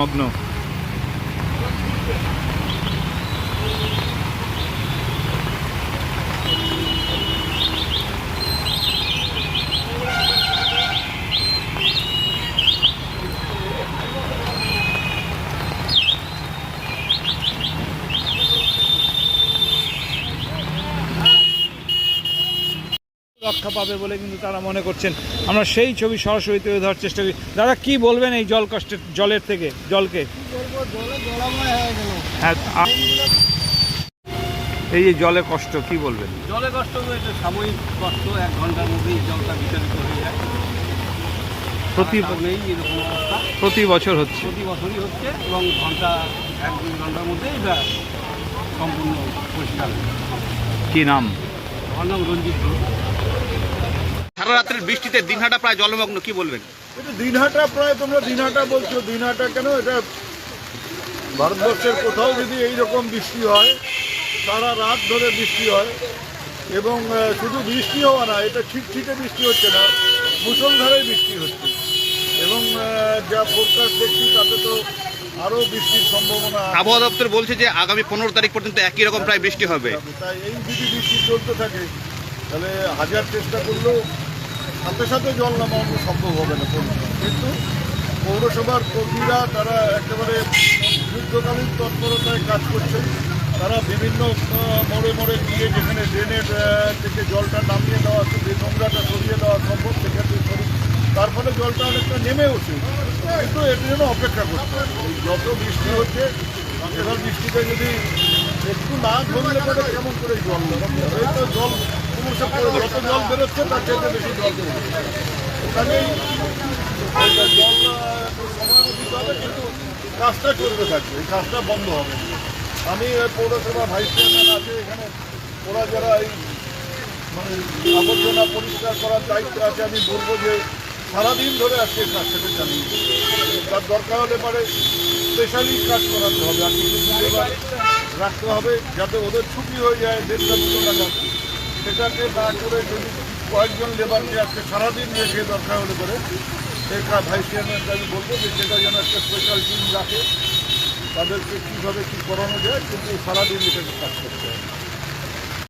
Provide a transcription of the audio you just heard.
মগ্ন রক্ষা পাবে বলে কিন্তু তারা মনে করছেন। আমরা সেই ছবি সরাসরি তুলে ধরার চেষ্টা করি। দাদা কি বলবেন এই জল কষ্টের জলের থেকে জলকে? হ্যাঁ এই যে জলে কষ্ট কি বলবেন? জলে কষ্ট সাময়িক কষ্ট এক ঘণ্টার মধ্যেই জলটা বিতাড়িত হয়ে যায়। প্রতি এরকম অবস্থা। প্রতি বছর হচ্ছে? প্রতি বছরই হচ্ছে এবং ঘণ্টা এক দুই ঘণ্টার মধ্যে এটা সম্পূর্ণ পরিষ্কার কি নাম? আমার নাম রঞ্জিত। সারা রাত্রের বৃষ্টিতে দিনহাটা প্রায় জলমগ্ন কি বলবেন? এটা দিনহাটা প্রায় তোমরা দিনহাটা বলছো দিনহাটা কেন? এটা ভারতবর্ষের কোথাও যদি এই রকম বৃষ্টি হয় সারা রাত ধরে বৃষ্টি হয় এবং শুধু বৃষ্টি হওয়া না এটা ছিটছিটে বৃষ্টি হচ্ছে না মুসলধারে বৃষ্টি হচ্ছে। এবং যা ফোরকাস্ট দেখছি তাতে তো আরও বৃষ্টির সম্ভাবনা আবহাওয়া দপ্তর বলছে যে আগামী পনেরো তারিখ পর্যন্ত একই রকম প্রায় বৃষ্টি হবে। তাই এই যদি বৃষ্টি চলতে থাকে তাহলে হাজার চেষ্টা করলেও সাথে সাথে জল নামানো সম্ভব হবে না কিন্তু পৌরসভার কর্মীরা তারা একেবারে যুদ্ধকালীন তৎপরতায় কাজ করছেন। তারা বিভিন্ন মোড়ে মোড়ে গিয়ে যেখানে ড্রেনের থেকে জলটা নামিয়ে দেওয়া যে নোংরাটা সরিয়ে দেওয়া সম্ভব সেক্ষেত্রে সরি তার ফলে জলটা অনেকটা নেমে ওঠে। কিন্তু এর জন্য অপেক্ষা। এই যত বৃষ্টি হচ্ছে, এবার বৃষ্টিতে যদি একটু না ধরলে পরে কেমন করে জল তো জল যত জল বেরোচ্ছে তার চাইতে বেশি জল বেরোচ্ছে ওখানেই সময় কিন্তু কাজটা চলতে থাকবে এই কাজটা বন্ধ হবে আমি পৌরসভা ভাইস চেয়ারম্যান আছে, এখানে ওরা যারা এই মানে আবর্জনা পরিষ্কার করার দায়িত্ব আছে আমি বলব যে সারাদিন ধরে আজকে কাজটাকে চালিয়ে তার দরকার হলে পারে স্পেশালি কাজ করাতে হবে আর কিছু রাখতে হবে, যাতে ওদের ছুটি হয়ে যায় দেড়টা দুটো নাগাদ সেটাকে না করে যদি কয়েকজন লেবারকে আজকে সারাদিন রেখে দরকার হলে পরে সেটা ভাইস চেয়ারম্যানকে আমি বলব যে সেটা যেন একটা স্পেশাল টিম রাখে, তাদেরকে কীভাবে কী করানো যায়, কিন্তু সারাদিন এটাকে কাজ করতে হবে।